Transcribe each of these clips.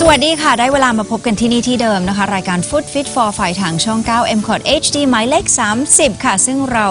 สวัสดีค่ะ ได้เวลามาพบกันที่นี่ที่เดิมนะคะ รายการ Food Fit for ไฟทางช่อง 9 m c o t HD หมายเลข 30 ค่ะ ซึ่งเรา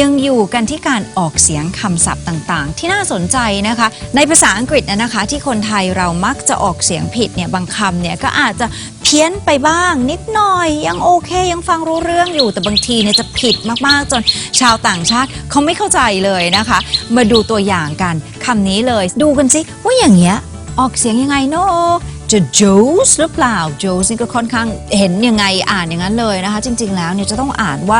ยังอยู่กันที่การออกเสียงคำศัพท์ต่างๆ ที่น่าสนใจนะคะ ในภาษาอังกฤษนะคะ ที่คนไทยเรามักจะออกเสียงผิดเนี่ยบางคำเนี่ยก็อาจจะ พี้ยนไปบ้าง นิดหน่อยยังโอเค ยังฟังรู้เรื่องอยู่แต่บางทีเนี่ยจะผิดมากๆ จนชาวต่างชาติเขาไม่เข้าใจเลยนะคะ มาดูตัวอย่างกันคำนี้เลยดูกันสิว่าอย่างเงี้ยออกเสียงยังไงเนาะจะโจสหรือเปล่าโจสนี่ก็ค่อนข้างเห็นยังไงอ่านอย่างนั้นเลยนะคะ จริง ๆ แล้วเนี่ยจะต้องอ่านว่า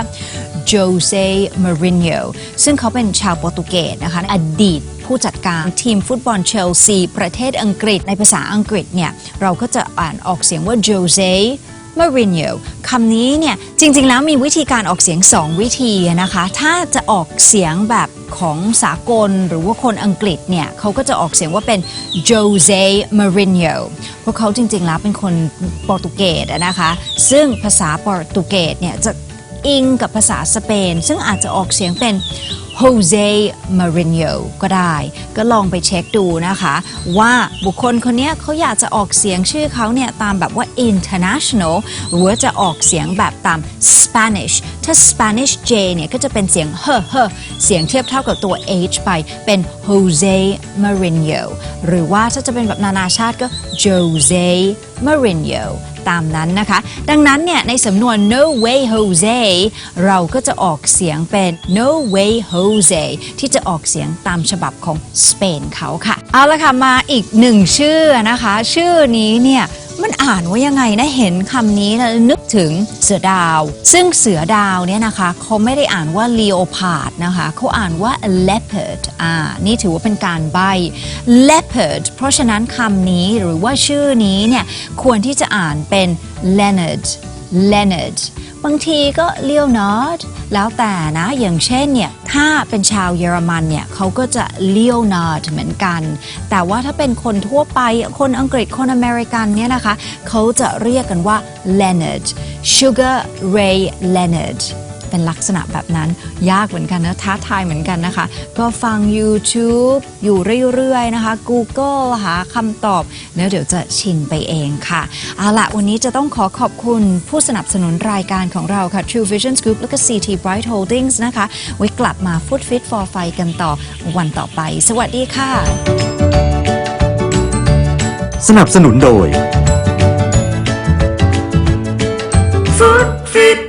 Jose Mourinho ซึ่งเขาเป็นชาวโปรตุเกสนะคะ อดีต ผู้จัดการทีมฟุตบอลเชลซี ประเทศอังกฤษในภาษาอังกฤษเนี่ย เราก็จะอ่านออกเสียงว่า Jose Mourinho คำนี้เนี่ย จริง ๆ แล้วมีวิธีการออกเสียง 2 วิธีนะคะ ถ้าจะออกเสียงแบบของสากลหรือว่าคนอังกฤษเนี่ยเขาก็จะออกเสียงว่าเป็น Jose Mourinho เพราะเขาจริง ๆ แล้วเป็นคนโปรตุเกสนะคะ ซึ่งภาษาโปรตุเกสเนี่ยจะ อิงกับภาษาสเปน ซึ่งอาจจะออกเสียงเป็น Jose Mourinho ก็ได้ ก็ลองไปเช็คดูนะคะ ว่าบุคคลคนนี้เขาอยากจะออกเสียงชื่อเขาเนี่ย ตามแบบว่า international หรือว่าจะออกเสียงแบบตาม Spanish ถ้า Spanish J เนี่ยก็จะเป็นเสียงเฮเฮเสียงเทียบเท่ากับตัว H ไปเป็น Jose Mourinho หรือว่าถ้าจะเป็นแบบนานาชาติก็ Jose Mourinho ตามนั้นนะคะ ดังนั้นเนี่ยในสำนวน no way Jose เราก็จะออกเสียงเป็น no way Jose ที่จะออกเสียงตามฉบับของสเปนเขาค่ะ เอาละค่ะมาอีกหนึ่งชื่อนะคะ ชื่อนี้เนี่ย มันอ่านว่ายังไงนะเห็นคำนี้นะนึกถึงเสือดาว ซึ่งเสือดาวเนี่ยนะคะเขาไม่ได้อ่านว่า leopard นะคะเขาอ่านว่า leopard อ่านี่ถือว่าเป็นการใบ leopard เพราะฉะนั้นคำนี้หรือว่าชื่อนี้เนี่ยควรที่จะอ่านเป็น Leonard Leonard บางทีก็ Leonard แล้วแต่นะ อย่างเช่นเนี่ยถ้าเป็นชาวเยอรมันเนี่ยเขาก็จะ Leonard เหมือนกัน แต่ว่าถ้าเป็นคนทั่วไปคนอังกฤษคนอเมริกันเนี่ยนะคะเขาจะเรียกกันว่า Leonard Sugar Ray Leonard เป็นลักษณะแบบนั้นยากเหมือนกันนะท้าทายเหมือนกันนะคะ ก็ฟัง YouTube อยู่เรื่อยๆนะคะ Google หาคำตอบแล้วเดี๋ยวจะชินไปเองค่ะ เอาละวันนี้จะต้องขอขอบคุณผู้สนับสนุนรายการของเราค่ะ True Vision Group และก็ CT Bright Holdings นะคะ ไว้กลับมา Food Fit for ไฟกันต่อวันต่อไป สวัสดีค่ะ สนับสนุนโดย Food Fit for Fight